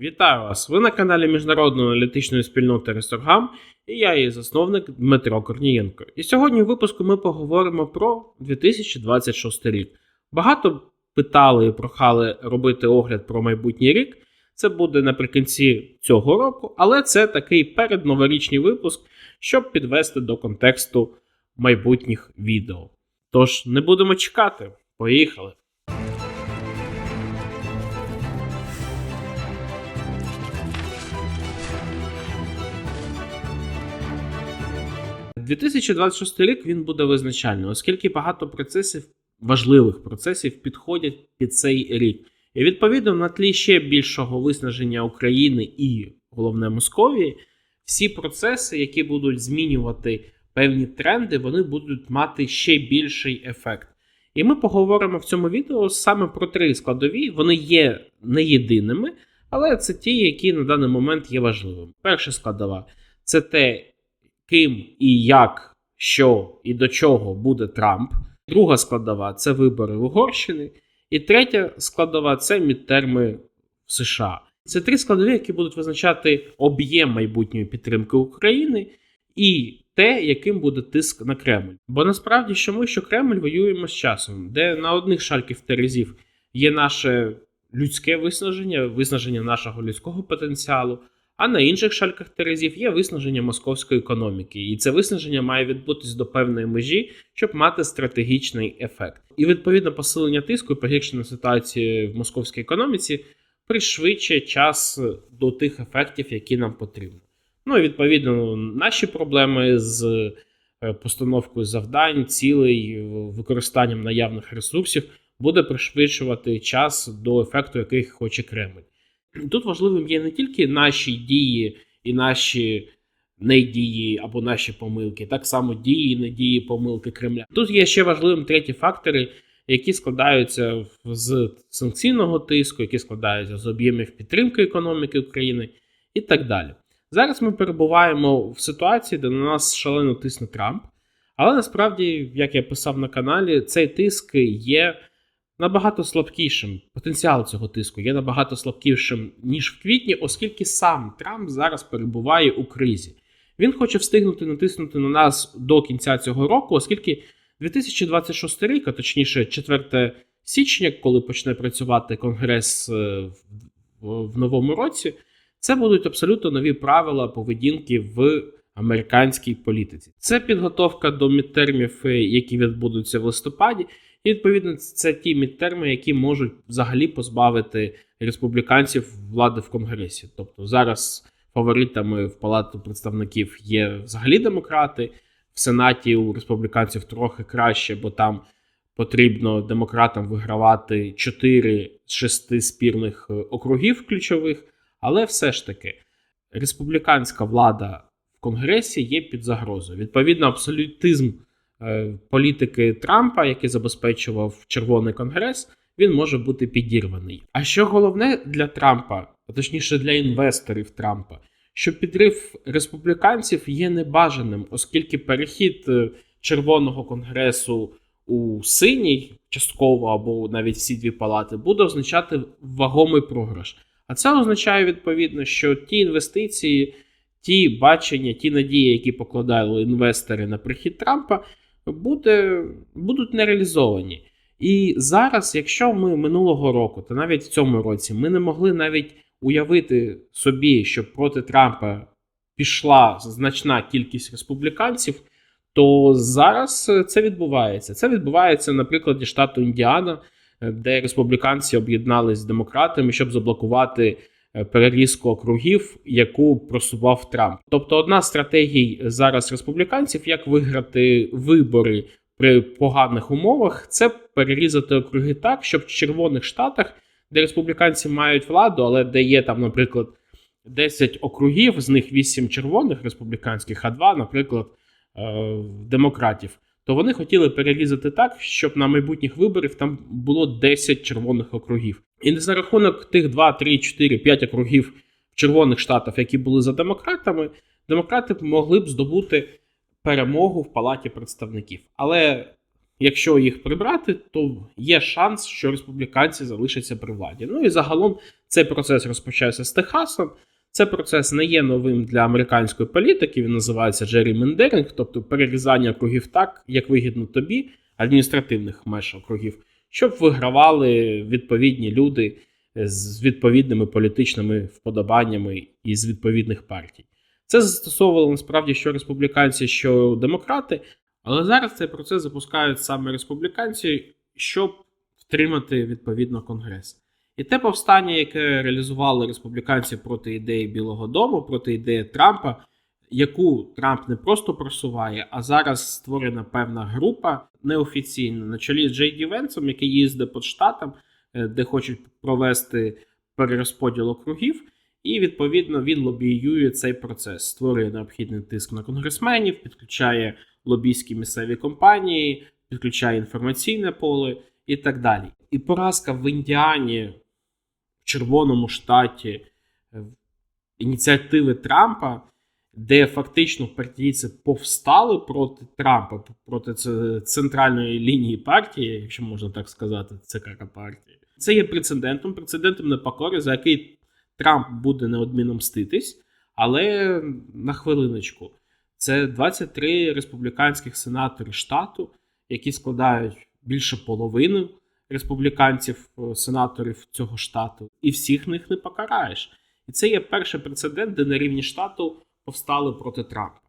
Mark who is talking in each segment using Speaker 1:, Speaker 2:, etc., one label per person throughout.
Speaker 1: Вітаю вас! Ви на каналі Міжнародної аналітичної спільноти Ресторгам і я її засновник Дмитро Корнієнко. І сьогодні в випуску ми поговоримо про 2026 рік. Багато питали і прохали робити огляд про майбутній рік. Це буде наприкінці цього року, але це такий передноворічний випуск, щоб підвести до контексту майбутніх відео. Тож не будемо чекати. Поїхали! – 2026 рік він буде визначальним, оскільки багато процесів, важливих процесів, підходять під цей рік. І відповідно на тлі ще більшого виснаження України і головне Московії, всі процеси, які будуть змінювати певні тренди, вони будуть мати ще більший ефект. І ми поговоримо в цьому відео саме про три складові. Вони є не єдиними, але це ті, які на даний момент є важливими. Перша складова це те, ким і як, що і до чого буде Трамп. Друга складова це вибори в Угорщини. І третя складова це мідтерми в США. Це три складові, які будуть визначати об'єм майбутньої підтримки України і те, яким буде тиск на Кремль. Бо насправді, що ми, що Кремль воюємо з часом, де на одних шальків терезів є наше людське виснаження, виснаження нашого людського потенціалу. А на інших шальках терезів є виснаження московської економіки, і це виснаження має відбутись до певної межі, щоб мати стратегічний ефект. І відповідно посилення тиску і погіршення ситуації в московській економіці пришвидшує час до тих ефектів, які нам потрібні. Ну і відповідно наші проблеми з е, постановкою завдань, цілей, використанням наявних ресурсів буде пришвидшувати час до ефекту, який хоче Кремль. Тут важливим є не тільки наші дії і наші недії або наші помилки, так само дії, недії, помилки Кремля. Тут є ще важливим треті фактори, які складаються з санкційного тиску, які складаються з об'ємів підтримки економіки України і так далі. Зараз ми перебуваємо в ситуації, де на нас шалено тисне Трамп, але насправді, як я писав на каналі, цей тиск є набагато слабкішим. Потенціал цього тиску є набагато слабкішим, ніж в квітні, оскільки сам Трамп зараз перебуває у кризі. Він хоче встигнути натиснути на нас до кінця цього року, оскільки 2026 рік, а точніше, 4 січня, коли почне працювати Конгрес е, в новому році, це будуть абсолютно нові правила поведінки в американській політиці. Це підготовка до мідтермів, е, які відбудуться в листопаді. І відповідно це ті мідтерми, які можуть взагалі позбавити республіканців влади в Конгресі. Тобто зараз фаворитами в Палату представників є взагалі демократи. В Сенаті у республіканців трохи краще, бо там потрібно демократам вигравати 4 з 6 спірних е, округів ключових. Але все ж таки республіканська влада в Конгресі є під загрозою. Відповідно, абсолютизм політики Трампа, який забезпечував Червоний Конгрес, він може бути підірваний. А що головне для Трампа, а точніше для інвесторів Трампа, що підрив республіканців є небажаним, оскільки перехід е, Червоного конгресу у синій, частково або навіть всі дві палати, буде означати вагомий програш. А це означає відповідно, що ті інвестиції, ті бачення, ті надії, які покладали інвестори на прихід Трампа, буде, будуть нереалізовані. І зараз, якщо ми минулого року, та навіть в цьому році, ми не могли навіть уявити собі, що проти Трампа пішла значна кількість республіканців, то зараз це відбувається. Це відбувається на прикладі штату Індіана, де республіканці об'єднались з демократами, щоб заблокувати Е, перерізку округів, яку просував Трамп. Тобто, одна з стратегій зараз республіканців, як виграти вибори при поганих умовах, це перерізати округи так, щоб в червоних штатах, де республіканці мають владу, але де є там, наприклад, 10 округів, з них 8 червоних республіканських, а 2, наприклад, е, демократів. То вони хотіли перерізати так, щоб на майбутніх виборів там було 10 червоних округів. І не за рахунок тих 2, 3, 4, 5 округів червоних штатів, які були за демократами, демократи могли б здобути перемогу в палаті представників. Але Якщо їх прибрати, то є шанс, що республіканці залишаться при владі. Ну і загалом цей процес розпочався з Техасом. Це процес не є новим для американської політики. Він називається джерімендеринг, тобто перерізання округів так, як вигідно тобі, адміністративних меж округів, щоб вигравали відповідні люди з відповідними політичними вподобаннями і з відповідних партій. Це застосовували насправді що республіканці, що демократи, але зараз цей процес запускають саме республіканці, щоб втримати відповідно конгрес. І те повстання, яке реалізували республіканці проти ідеї Білого Дому, проти ідеї Трампа, яку Трамп не просто просуває, а зараз створена певна група неофіційна на чолі з Джей Ді який їздить по штатам, е, де хочуть провести перерозподіл округів. І відповідно він лобіює цей процес, створює необхідний тиск на конгресменів, підключає лобійські місцеві компанії, підключає інформаційне поле і так далі. І поразка в Індіані, в Червоному штаті, ініціативи Трампа, де фактично партійці повстали проти Трампа, проти центральної лінії партії, якщо можна так сказати, ЦК партії. Це є прецедентом, прецедентом непокори, за який Трамп буде неодмінно мститись, але на хвилиночку. Це 23 республіканських сенатори штату, які складають більше половини республіканців, е, сенаторів цього штату, і всіх них не покараєш. І це є перший прецедент, де на рівні штату повстали проти Трампа.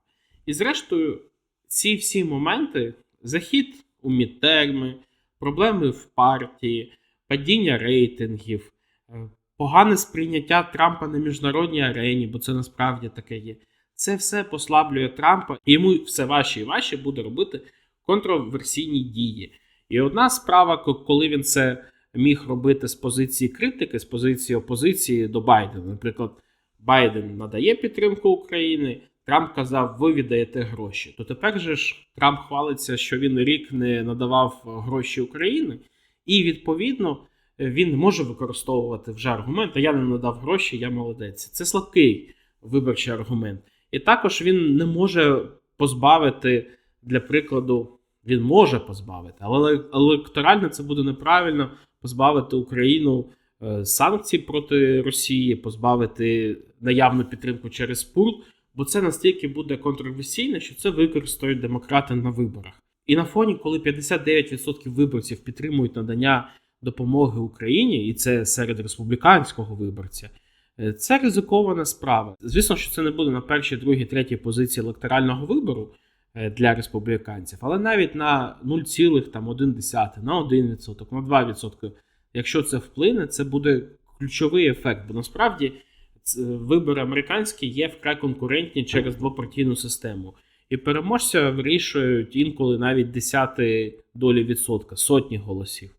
Speaker 1: І зрештою, ці всі моменти: захід у мідтерми, проблеми в партії, падіння рейтингів, е, погане сприйняття Трампа на міжнародній арені, бо це насправді таке є. Це все послаблює Трампа, і йому все важче і важче буде робити контроверсійні дії. І одна справа, коли він це міг робити з позиції критики, з позиції опозиції до Байдена. Наприклад, Байден надає підтримку України. Трамп казав, ви віддаєте гроші. То тепер же ж Трамп хвалиться, що він рік не надавав гроші Україні, і відповідно він може використовувати вже аргумент, я не надав гроші, я молодець. Це слабкий виборчий аргумент. І також він не може позбавити, для прикладу, він може позбавити, але електорально це буде неправильно позбавити Україну санкцій проти Росії, позбавити наявну підтримку через ПУР, бо це настільки буде контроверсійно, що це використають демократи на виборах. І на фоні, коли 59% виборців підтримують надання допомоги Україні, і це серед республіканського виборця. е, Це ризикована справа. Звісно, що це не буде на першій, другій, третій позиції електорального вибору е, для республіканців, але навіть на 0,1, на 1%, на 2%, якщо це вплине, це буде ключовий ефект. Бо насправді вибори американські є вкрай конкурентні через двопартійну систему. І переможця вирішують інколи навіть десяти долі відсотка, сотні голосів.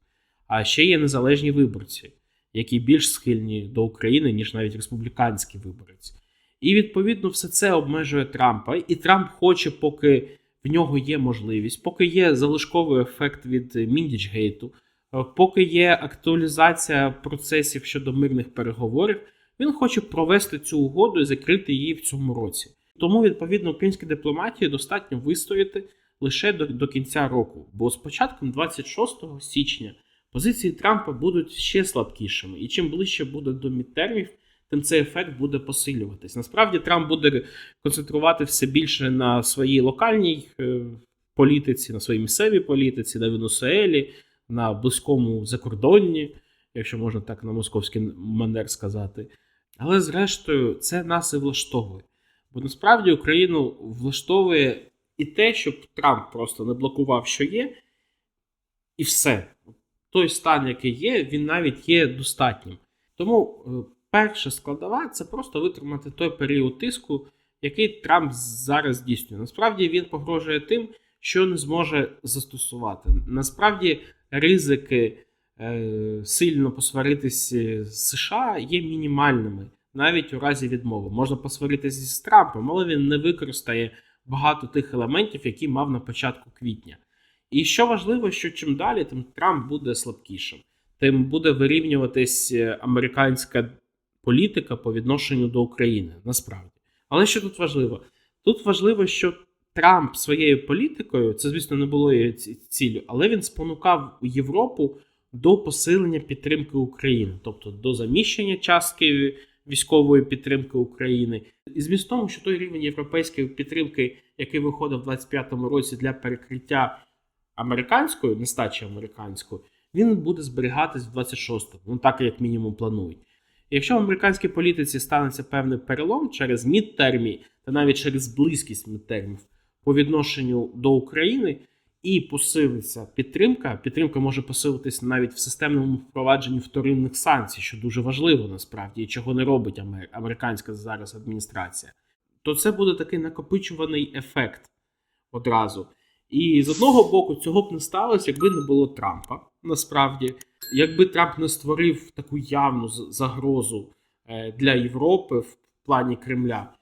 Speaker 1: А ще є незалежні виборці, які більш схильні до України, ніж навіть республіканські виборці. І відповідно все це обмежує Трампа. І Трамп хоче, поки в нього є можливість, поки є залишковий ефект від Міндічгейту, поки є актуалізація процесів щодо мирних переговорів, він хоче провести цю угоду і закрити її в цьому році. Тому, відповідно, українській дипломатії достатньо вистояти лише до, до кінця року. Бо з початком 26 січня позиції Трампа будуть ще слабкішими. І чим ближче буде до мідтермів, тим цей ефект буде посилюватись. Насправді Трамп буде концентрувати все більше на своїй локальній е, політиці, на своїй місцевій політиці, на Венесуелі, на близькому закордонні, якщо можна так на московський манер сказати. Але зрештою, це нас і влаштовує. Бо насправді Україну влаштовує і те, щоб Трамп просто не блокував, що є, і все. Той стан, який є, він навіть є достатнім. Тому е, перша складова це просто витримати той період тиску, який Трамп зараз здійснює. Насправді він погрожує тим, що не зможе застосувати. Насправді ризики е, сильно посваритися з США є мінімальними, навіть у разі відмови. Можна посваритися з Трампом, але він не використає багато тих елементів, які мав на початку квітня. І що важливо, що чим далі, тим Трамп буде слабкішим, тим буде вирівнюватись е, американська політика по відношенню до України. Насправді. Але що тут важливо? Тут важливо, що Трамп своєю політикою, це, звісно, не було її ціллю, але він спонукав Європу до посилення підтримки України, тобто до заміщення частки військової підтримки України. І зміст тому, що той рівень європейської підтримки, який виходив в 25-му році для перекриття американської, нестачі американської, він буде зберігатись в 26-му, ну так як мінімум планують. Якщо в американській політиці станеться певний перелом через мідтермі та навіть через близькість мідтермів по відношенню до України, і посилиться підтримка, підтримка може посилитись навіть в системному впровадженні вторинних санкцій, що дуже важливо насправді, і чого не робить амер- американська зараз адміністрація, то це буде такий накопичуваний ефект одразу. І з одного боку, цього б не сталося, якби не було Трампа. Насправді, якби Трамп не створив таку явну загрозу е, для Європи в плані Кремля.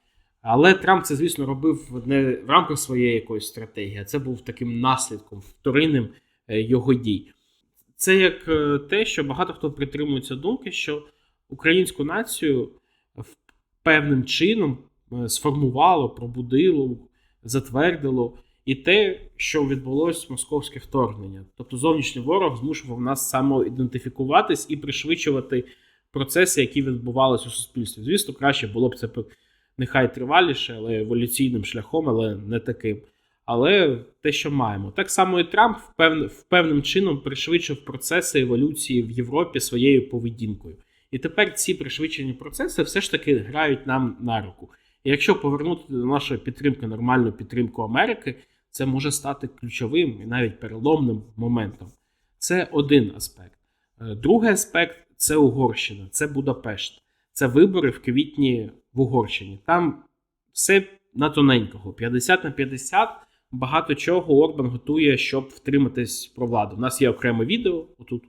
Speaker 1: Але Трамп це, звісно, робив не в рамках своєї якоїсь стратегії, а це був таким наслідком вторинним е, його дій. Це як е, те, що багато хто притримується думки, що українську націю певним чином е, сформувало, пробудило, затвердило і те, що відбулось московське вторгнення. Тобто зовнішній ворог змушував нас самоідентифікуватись і пришвидшувати процеси, які відбувалися у суспільстві. Звісно, краще було б це нехай триваліше, але еволюційним шляхом, але не таким. Але те, що маємо. Так само і Трамп впевн... впевненим чином пришвидшив процеси еволюції в Європі своєю поведінкою. І тепер ці пришвидшені процеси все ж таки грають нам на руку. І якщо повернути до нашої підтримки нормальну підтримку Америки, це може стати ключовим і навіть переломним моментом. Це один аспект. Е, Другий аспект це Угорщина, це Будапешт. Це вибори в квітні в Угорщині. Там все на тоненького, 50 на 50. Багато чого Орбан готує, щоб втриматись про владу. У нас є окреме відео отут,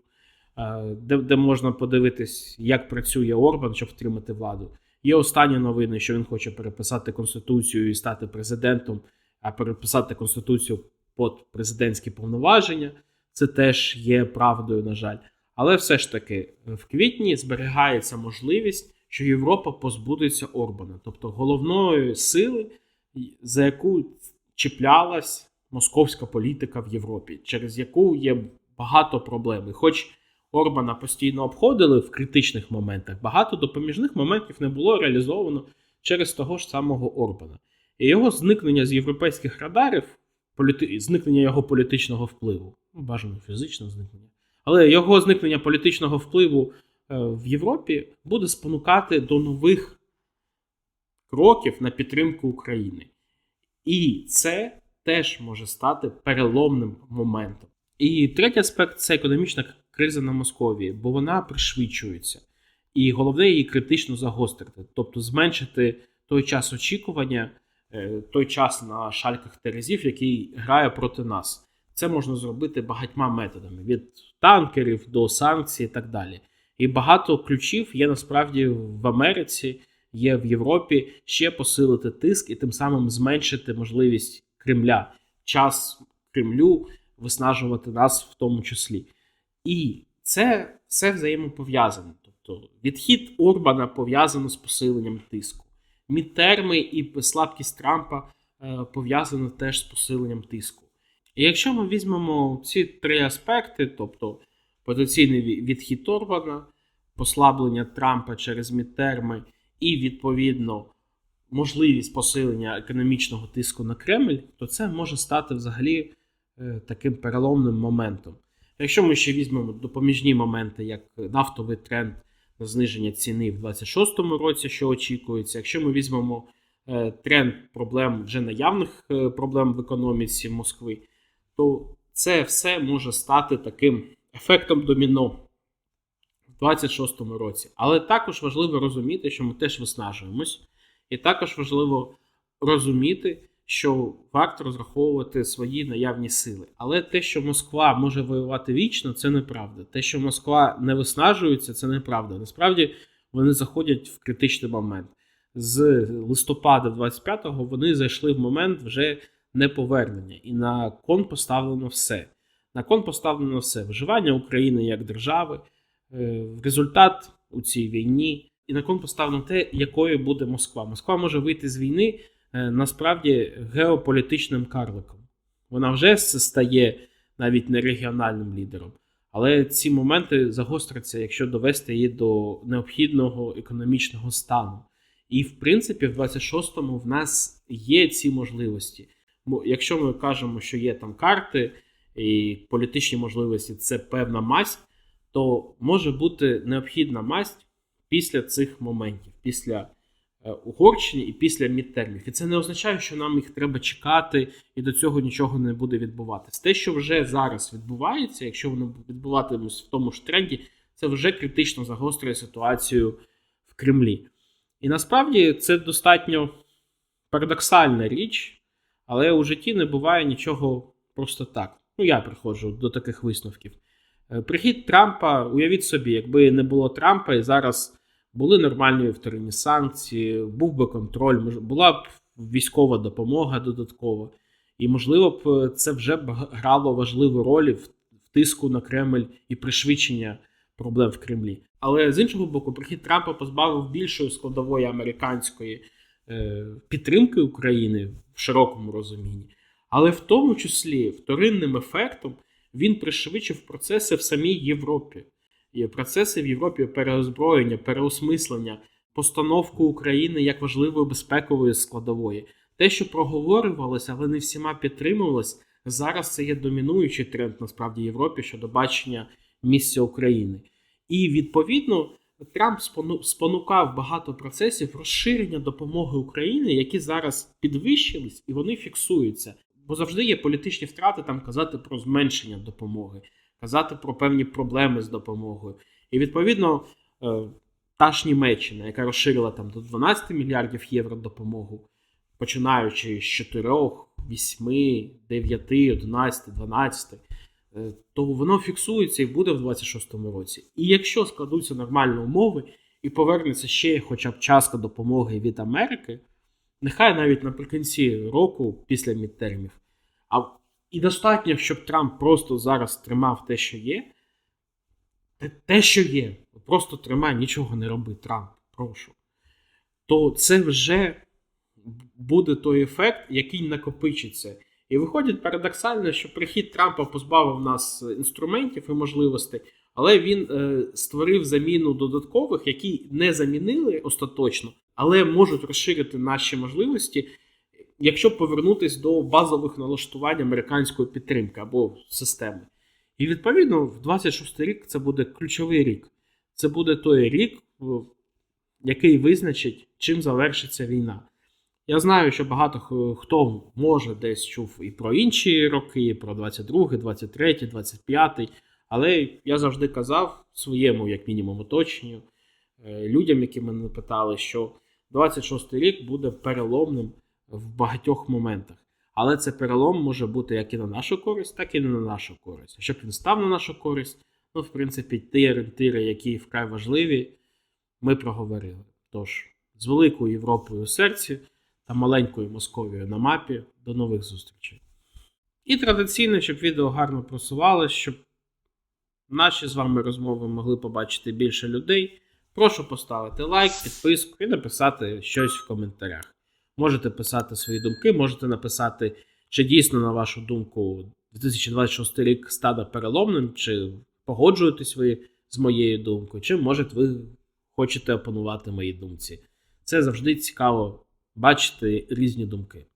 Speaker 1: е, де, де можна подивитись, як працює Орбан, щоб втримати владу. Є останні новини, що він хоче переписати конституцію і стати президентом, а переписати конституцію під президентські повноваження. Це теж є правдою, на жаль. Але все ж таки, в квітні зберігається можливість, що Європа позбудеться Орбана, тобто головної сили, за яку чіплялась московська політика в Європі, через яку є багато проблем. І хоч Орбана постійно обходили в критичних моментах, багато допоміжних моментів не було реалізовано через того ж самого Орбана. І його зникнення з європейських радарів, політи... зникнення його політичного впливу, ну, бажано фізичне зникнення, але його зникнення політичного впливу в Європі буде спонукати до нових кроків на підтримку України. І це теж може стати переломним моментом. І третій аспект це економічна криза на Московії, бо вона пришвидшується. І головне її критично загострити, тобто зменшити той час очікування, е, той час на шальках терезів, який грає проти нас. Це можна зробити багатьма методами: від танкерів до санкцій і так далі. І багато ключів є насправді в Америці, є в Європі ще посилити тиск і тим самим зменшити можливість Кремля, час Кремлю виснажувати нас в тому числі. І це все взаємопов'язане. Тобто відхід Орбана пов'язано з посиленням тиску. Мідтерми і слабкість Трампа е, пов'язано теж з посиленням тиску. І якщо ми візьмемо ці три аспекти, тобто потенційний ві- відхід Орбана, послаблення Трампа через мідтерми і, відповідно, можливість посилення економічного тиску на Кремль, то це може стати взагалі е, таким переломним моментом. Якщо ми ще візьмемо допоміжні моменти, як нафтовий тренд на зниження ціни в 26-му році, що очікується, якщо ми візьмемо е, тренд проблем вже наявних е, проблем в економіці Москви, то це все може стати таким ефектом доміно в 26-му році. Але також важливо розуміти, що ми теж виснажуємось, і також важливо розуміти, що варто розраховувати свої наявні сили. Але те, що Москва може воювати вічно, це неправда. Те, що Москва не виснажується, це неправда. Насправді вони заходять в критичний момент. З листопада 25-го вони зайшли в момент вже неповернення, і на кон поставлено все. На кон поставлено все виживання України як держави, е, результат у цій війні, і на кон поставлено те, якою буде Москва. Москва може вийти з війни е, насправді геополітичним карликом. Вона вже стає навіть не регіональним лідером. Але ці моменти загостряться, якщо довести її до необхідного економічного стану. І, в принципі, в 26-му в нас є ці можливості. Бо якщо ми кажемо, що є там карти і політичні можливості це певна масть, то може бути необхідна масть після цих моментів, після е, Угорщини і після мідтермів. І це не означає, що нам їх треба чекати, і до цього нічого не буде відбуватись. Те, що вже зараз відбувається, якщо воно відбуватимось в тому ж тренді, це вже критично загострює ситуацію в Кремлі. І насправді це достатньо парадоксальна річ, але у житті не буває нічого просто так. Ну, я приходжу до таких висновків. Е, Прихід Трампа, уявіть собі, якби не було Трампа і зараз були нормальні вторинні санкції, був би контроль, була б військова допомога додаткова. І, можливо б, е, це вже б грало важливу роль в тиску на Кремль і пришвидшення проблем в Кремлі. Але з іншого боку, прихід Трампа позбавив більшої складової американської е, підтримки України в широкому розумінні. Але в тому числі вторинним ефектом він пришвидшив процеси в самій Європі. І процеси в Європі переозброєння, переосмислення, постановку України як важливої безпекової складової. Те, що проговорювалося, але не всіма підтримувалось, зараз це є домінуючий тренд насправді Європі щодо бачення місця України. І відповідно Трамп спонукав багато процесів розширення допомоги Україні, які зараз підвищились і вони фіксуються. Бо завжди є політичні втрати там казати про зменшення допомоги, казати про певні проблеми з допомогою. І відповідно е, та ж Німеччина, яка розширила там до 12 мільярдів євро допомогу, починаючи з 4, 8, 9, 11, 12, е, то воно фіксується і буде в 26-му році. І якщо складуться нормальні умови і повернеться ще хоча б частка допомоги від Америки, нехай навіть наприкінці року після мідтермів. А і достатньо, щоб Трамп просто зараз тримав те, що є. Те, що є, просто тримай, нічого не роби, Трамп, прошу. То це вже буде той ефект, який накопичиться. І виходить парадоксально, що прихід Трампа позбавив нас інструментів і можливостей, але він е, створив заміну додаткових, які не замінили остаточно, але можуть розширити наші можливості, якщо повернутись до базових налаштувань американської підтримки або системи. І відповідно, в 26 рік це буде ключовий рік. Це буде той рік, який визначить, чим завершиться війна. Я знаю, що багато хто може десь чув і про інші роки, і про 22, 23, 25, але я завжди казав своєму, як мінімум, оточенню, е, людям, які мене питали, що 26 рік буде переломним в багатьох моментах. Але це перелом може бути як і на нашу користь, так і не на нашу користь. Щоб він став на нашу користь, ну, в принципі, ті орієнтири, які вкрай важливі, ми проговорили. Тож, з великою Європою у серці та маленькою Московією на мапі. До нових зустрічей. І традиційно, щоб відео гарно просувалося, щоб наші з вами розмови могли побачити більше людей. Прошу поставити лайк, підписку і написати щось в коментарях. Можете писати свої думки, можете написати, чи дійсно, на вашу думку, 2026 рік стане переломним, чи погоджуєтесь ви з моєю думкою, чи може ви хочете опанувати моїй думці. Це завжди цікаво бачити різні думки.